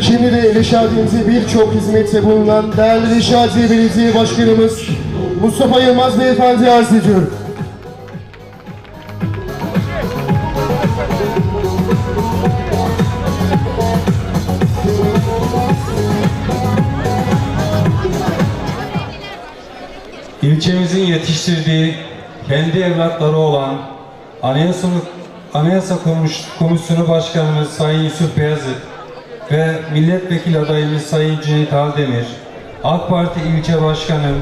Şimdi de Reşadiye'mize birçok hizmette bulunan değerli Reşadiye Belediye Başkanımız Mustafa Yılmaz Beyefendi arz ediyorum. İlçemizin yetiştirdiği kendi evlatları olan Anayasa, Anayasa Komisyonu Başkanımız Sayın Yusuf Beyazıt ve milletvekili adayımız Sayın Cüneyt Aldemir, AK Parti ilçe başkanım,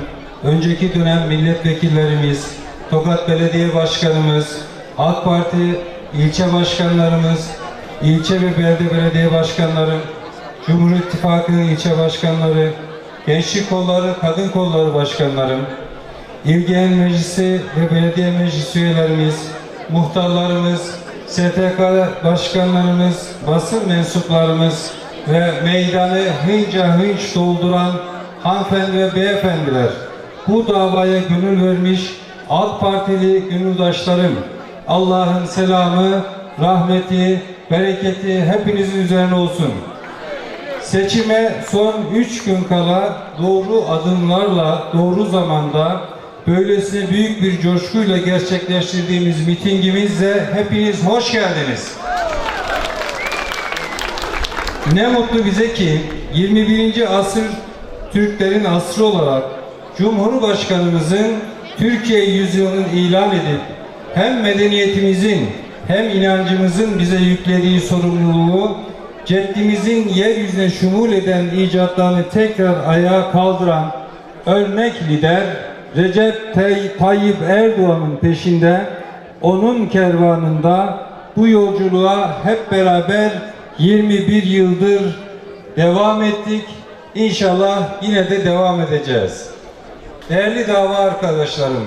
önceki dönem milletvekillerimiz, Tokat Belediye Başkanımız, AK Parti ilçe başkanlarımız, ilçe ve belde belediye başkanları, Cumhur İttifakı'nın ilçe başkanları, gençlik kolları, kadın kolları başkanlarım, İl Genel Meclisi ve belediye meclis üyelerimiz, muhtarlarımız, STK başkanlarımız, basın mensuplarımız ve meydanı hınca hınç dolduran hanımefendi ve beyefendiler, bu davaya gönül vermiş AK Partili gönüldaşlarım, Allah'ın selamı, rahmeti, bereketi hepinizin üzerine olsun. Seçime son 3 gün kala doğru adımlarla, doğru zamanda böylesine büyük bir coşkuyla gerçekleştirdiğimiz mitingimizle hepiniz hoş geldiniz. Ne mutlu bize ki 21. asır Türklerin asrı olarak Cumhurbaşkanımızın Türkiye yüzyılını ilan edip hem medeniyetimizin hem inancımızın bize yüklediği sorumluluğu ceddimizin yeryüzüne şumul eden icatlarını tekrar ayağa kaldıran örnek lider Recep Tay- Tayyip Erdoğan'ın peşinde onun kervanında bu yolculuğa hep beraber 21 yıldır devam ettik. İnşallah yine de devam edeceğiz. Değerli dava arkadaşlarım,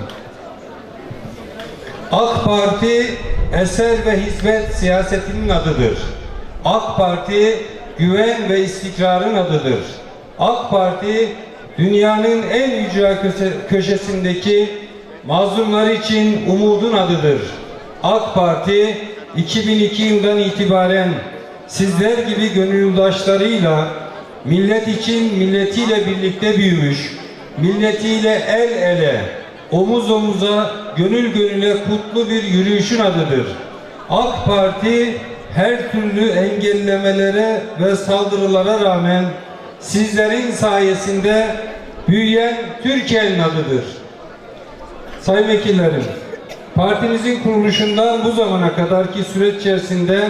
AK Parti eser ve hizmet siyasetinin adıdır. AK Parti güven ve istikrarın adıdır. AK Parti dünyanın en köşe- köşesindeki mazlumlar için umudun adıdır. AK Parti 2002 yılından itibaren sizler gibi gönüldaşlarıyla millet için milletiyle birlikte büyümüş, milletiyle el ele, omuz omuza, gönül gönüle kutlu bir yürüyüşün adıdır. AK Parti her türlü engellemelere ve saldırılara rağmen sizlerin sayesinde büyüyen Türkiye'nin adıdır. Sayın vekillerim, partimizin kuruluşundan bu zamana kadarki süreç içerisinde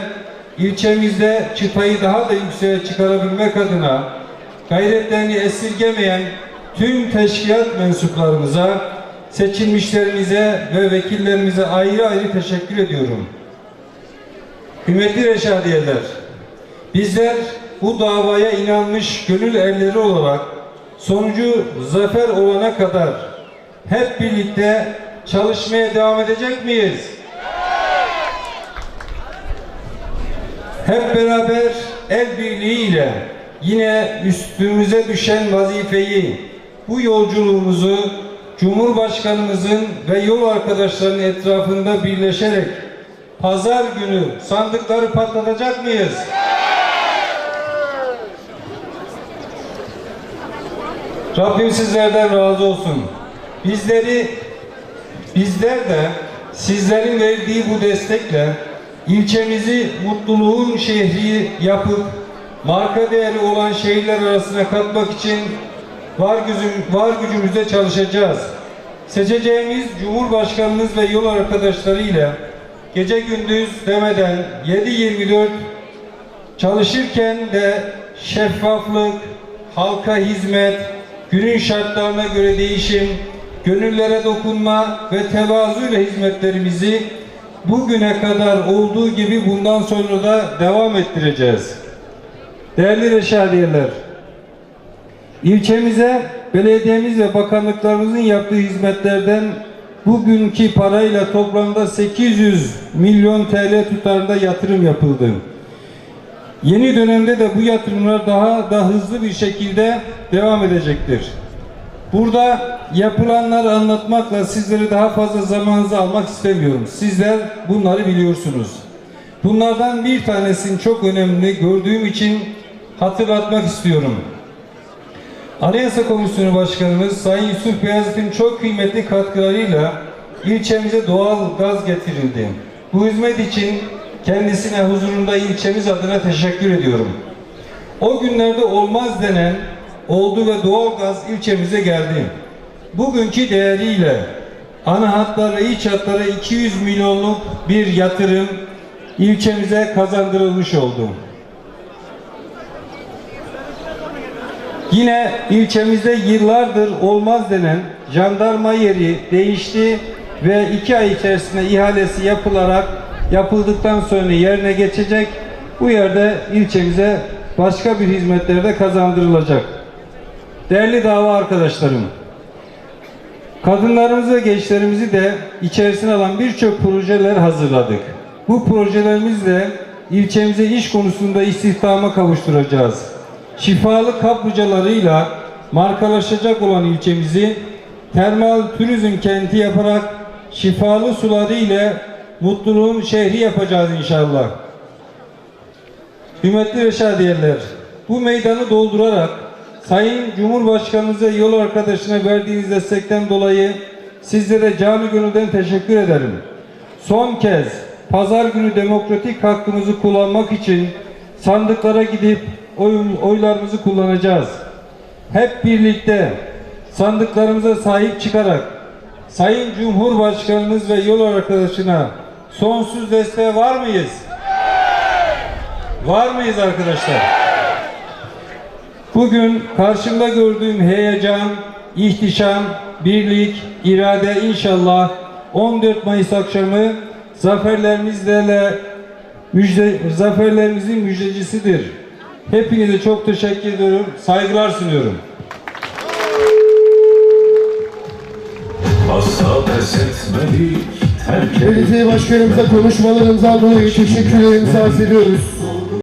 ilçemizde çıtayı daha da yükseğe çıkarabilmek adına gayretlerini esirgemeyen tüm teşkilat mensuplarımıza, seçilmişlerimize ve vekillerimize ayrı ayrı teşekkür ediyorum. Kıymetli Reşadiyeler, bizler bu davaya inanmış gönül erleri olarak sonucu zafer olana kadar hep birlikte çalışmaya devam edecek miyiz? Hep beraber el birliğiyle yine üstümüze düşen vazifeyi, bu yolculuğumuzu Cumhurbaşkanımızın ve yol arkadaşlarının etrafında birleşerek pazar günü sandıkları patlatacak mıyız? Rabbim sizlerden razı olsun. Bizleri bizler de sizlerin verdiği bu destekle ilçemizi mutluluğun şehri yapıp marka değeri olan şehirler arasına katmak için var, gücüm, var gücümüzle çalışacağız. Seçeceğimiz Cumhurbaşkanımız ve yol arkadaşlarıyla gece gündüz demeden 7-24 çalışırken de şeffaflık, halka hizmet, günün şartlarına göre değişim, gönüllere dokunma ve tevazuyla hizmetlerimizi bugüne kadar olduğu gibi bundan sonra da devam ettireceğiz. Değerli Reşadiyeler, ilçemize belediyemiz ve bakanlıklarımızın yaptığı hizmetlerden bugünkü parayla toplamda 800 milyon TL tutarında yatırım yapıldı. Yeni dönemde de bu yatırımlar daha da hızlı bir şekilde devam edecektir. Burada yapılanları anlatmakla sizleri daha fazla zamanınızı almak istemiyorum. Sizler bunları biliyorsunuz. Bunlardan bir tanesini çok önemli gördüğüm için hatırlatmak istiyorum. Anayasa Komisyonu Başkanımız Sayın Yusuf Beyazıt'ın çok kıymetli katkılarıyla ilçemize doğal gaz getirildi. Bu hizmet için kendisine huzurunda ilçemiz adına teşekkür ediyorum. O günlerde olmaz denen oldu ve doğal gaz ilçemize geldi. Bugünkü değeriyle ana hatlar ve iç hatlara 200 milyonluk bir yatırım ilçemize kazandırılmış oldu. Yine ilçemizde yıllardır olmaz denen jandarma yeri değişti ve iki ay içerisinde ihalesi yapılarak yapıldıktan sonra yerine geçecek. Bu yerde ilçemize başka bir hizmetler de kazandırılacak. Değerli dava arkadaşlarım, kadınlarımızı ve gençlerimizi de içerisine alan birçok projeler hazırladık. Bu projelerimizle ilçemize iş konusunda istihdama kavuşturacağız. Şifalı kaplıcalarıyla markalaşacak olan ilçemizi termal turizm kenti yaparak şifalı suları ile mutluluğun şehri yapacağız inşallah. Kıymetli Reşadiyeler, bu meydanı doldurarak Sayın Cumhurbaşkanımıza yol arkadaşına verdiğiniz destekten dolayı sizlere canı gönülden teşekkür ederim. Son kez pazar günü demokratik hakkımızı kullanmak için sandıklara gidip oy, oylarımızı kullanacağız. Hep birlikte sandıklarımıza sahip çıkarak Sayın Cumhurbaşkanımız ve yol arkadaşına sonsuz desteğe var mıyız? Var mıyız arkadaşlar? Bugün karşımda gördüğüm heyecan, ihtişam, birlik, irade inşallah 14 Mayıs akşamı zaferlerimizle müjde, zaferlerimizin müjdecisidir. Hepinize çok teşekkür ediyorum. Saygılar sunuyorum. Asla pes etmedik Belediye başkanımıza konuşmalarımızdan dolayı teşekkürlerimizi arz ediyoruz.